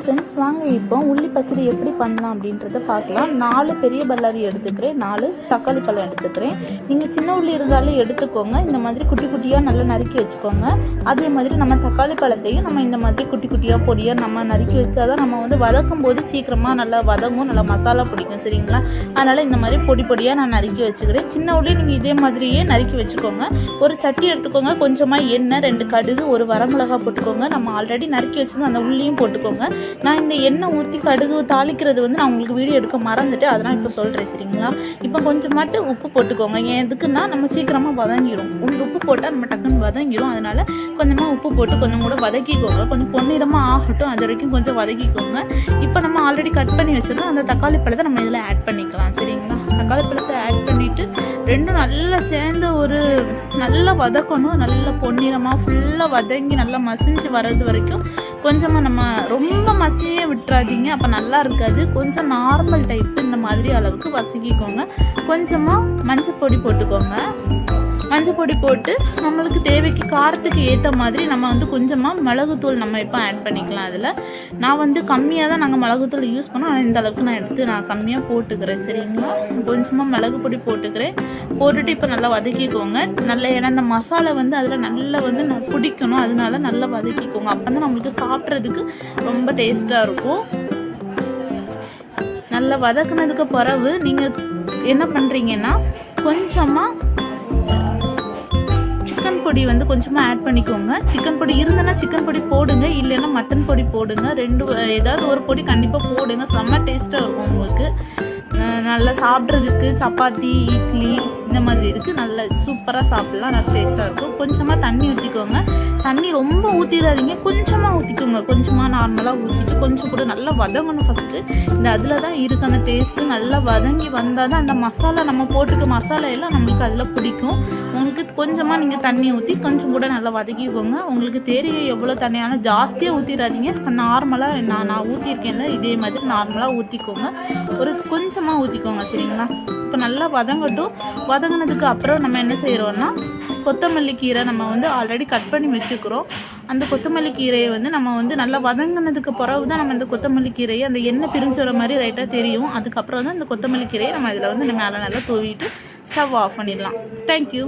Friends வாங்க இப்போ உள்ளி பச்சடி எப்படி பண்ணலாம் அப்படின்றத பார்க்கலாம். நாலு பெரிய பல்லாரி எடுத்துக்கிறேன். நாலு தக்காளி பழம் எடுத்துக்கிறேன். நீங்கள் சின்ன உள்ளி இருந்தாலும் எடுத்துக்கோங்க. இந்த மாதிரி குட்டி குட்டியாக நல்லா நறுக்கி வச்சுக்கோங்க. அதே மாதிரி நம்ம தக்காளி பழத்தையும் நம்ம இந்த மாதிரி குட்டி குட்டியாக பொடியாக நம்ம நறுக்கி வச்சா தான் நம்ம வந்து வதக்கும் போது சீக்கிரமாக நல்லா வதங்கும். நல்லா மசாலா பிடிக்கும். சரிங்களா? அதனால் இந்த மாதிரி பொடி பொடியாக நான் நறுக்கி வச்சுக்கிறேன். சின்ன உள்ளி நீங்கள் இதே மாதிரியே நறுக்கி வச்சுக்கோங்க. ஒரு சட்டி எடுத்துக்கோங்க. கொஞ்சமாக எண்ணெய் ரெண்டு கடுகு ஒரு வரமிளகா போட்டுக்கோங்க. நம்ம ஆல்ரெடி நறுக்கி வச்சிருந்த அந்த உள்ளியும் போட்டுக்கோங்க. நான் இந்த எண்ணெய் ஊற்றி கடுகு தாளிக்கிறது வந்து நான் உங்களுக்கு வீடியோ எடுக்க மறந்துட்டு அதெல்லாம் இப்போ சொல்கிறேன் சரிங்களா? இப்போ கொஞ்சமாட்டு உப்பு போட்டுக்கோங்க. ஏன் எதுக்குன்னா நம்ம சீக்கிரமாக வதங்கிடும் உங்களுக்கு உப்பு போட்டால் நம்ம டக்குன்னு வதங்கிடும் அதனால் கொஞ்சமாக உப்பு போட்டு கொஞ்சம் கூட வதக்கிக்கோங்க. கொஞ்சம் பொன்னிறமாக ஆகட்டும். அது வரைக்கும் கொஞ்சம் வதக்கிக்கோங்க. இப்போ நம்ம ஆல்ரெடி கட் பண்ணி வச்சிருந்தோம். அந்த தக்காளி பழத்தை நம்ம இதில் ஆட் பண்ணிக்கலாம் சரிங்களா? தக்காளி பழத்தை ஆட் பண்ணிவிட்டு ரெண்டும் நல்லா சேர்ந்து ஒரு நல்லா வதக்கணும். நல்லா பொன்னிறமாக ஃபுல்லாக வதங்கி நல்லா மசிஞ்சு வர்றது வரைக்கும் கொஞ்சமாக நம்ம ரொம்ப மசியே விட்டுறாதீங்க. அப்போ நல்லா இருக்காது. கொஞ்சம் நார்மல் டைப் இந்த மாதிரி அளவுக்கு வசக்கிக்கோங்க. கொஞ்சமாக மஞ்சள் பொடி போட்டுக்கோங்க. மஞ்சள் பொடி போட்டு நம்மளுக்கு தேவைக்கு காரத்துக்கு ஏற்ற மாதிரி நம்ம வந்து கொஞ்சமாக மிளகுத்தூள் நம்ம இப்போ ஆட் பண்ணிக்கலாம் அதில். நான் வந்து கம்மியாக தான் நாங்கள் மிளகுத்தூள் யூஸ் பண்ணோம் ஆனால் இந்த அளவுக்கு நான் எடுத்து நான் கம்மியாக போட்டுக்கிறேன். சரிங்களா? கொஞ்சமாக மிளகு பொடி போட்டுக்கிறேன். போட்டுட்டு இப்போ நல்லா வதக்கிக்கோங்க. நல்ல ஏன்னா அந்த மசாலா வந்து அதில் நல்லா வந்து நான் பிடிக்கணும். அதனால நல்லா வதக்கிக்கோங்க. அப்போ தான் நம்மளுக்கு சாப்பிட்றதுக்கு ரொம்ப டேஸ்ட்டாக இருக்கும். நல்லா வதக்குனதுக்கு பிறகு நீங்கள் என்ன பண்ணுறீங்கன்னா கொஞ்சமாக பொடி வந்து கொஞ்சமாக ஆட் பண்ணிக்கோங்க. சிக்கன் பொடி இருந்தனா சிக்கன் பொடி போடுங்க. இல்லைன்னா மட்டன் பொடி போடுங்க. ரெண்டு ஏதாவது ஒரு பொடி கண்டிப்பாக போடுங்க. செம்ம டேஸ்ட்டாக இருக்கும் உங்களுக்கு. நல்லா சாப்பிட்றதுக்கு சப்பாத்தி இட்லி இந்த மாதிரி இதுக்கு நல்ல சூப்பராக சாப்பிட்லாம். நல்லா டேஸ்ட்டாக இருக்கும். கொஞ்சமாக தண்ணி ஊற்றிக்கோங்க தண்ணி ரொம்ப ஊற்றிடாதீங்க கொஞ்சமாக ஊற்றிக்கோங்க கொஞ்சமாக நார்மலாக ஊற்றிட்டு கொஞ்சம் கூட நல்லா வதங்கணும் ஃபஸ்ட்டு இந்த அதில் தான் இருக்குது அந்த டேஸ்ட்டு நல்லா வதங்கி வந்தால் தான் அந்த மசாலா நம்ம போட்டுக்க மசாலா எல்லாம் நம்மளுக்கு அதில் பிடிக்கும். உங்களுக்கு கொஞ்சமாக நீங்கள் தண்ணி ஊற்றி கொஞ்சம் கூட நல்லா வதக்கிக்கோங்க. உங்களுக்கு தெரியும் எவ்வளோ தண்ணியான ஜாஸ்தியாக ஊற்றிடாதீங்க நார்மலாக நான் நான் ஊற்றிருக்கேன்ல இதே மாதிரி நார்மலாக ஊற்றிக்கோங்க ஒரு கொஞ்சமாக ஊற்றிக்கோங்க சரிங்களா? இப்போ நல்லா வதங்கட்டும். வதங்கினதுக்கு அப்புறம் நம்ம என்ன செய்கிறோன்னா கொத்தமல்லி கீரை நம்ம வந்து ஆல்ரெடி கட் பண்ணி வச்சுக்கிறோம். அந்த கொத்தமல்லி கீரையை வந்து நம்ம வந்து நல்லா வதங்கினதுக்கு பிறகு தான் நம்ம இந்த கொத்தமல்லி கீரையை அந்த எண்ணெய் பிரிஞ்சு வர மாதிரி லைட்டாக தெரியும். அதுக்கப்புறம் தான் இந்த கொத்தமல்லி கீரையை நம்ம இதில் வந்து மேலே நல்லா தூவிட்டு ஸ்டவ் ஆஃப் பண்ணிடலாம். தேங்க்யூ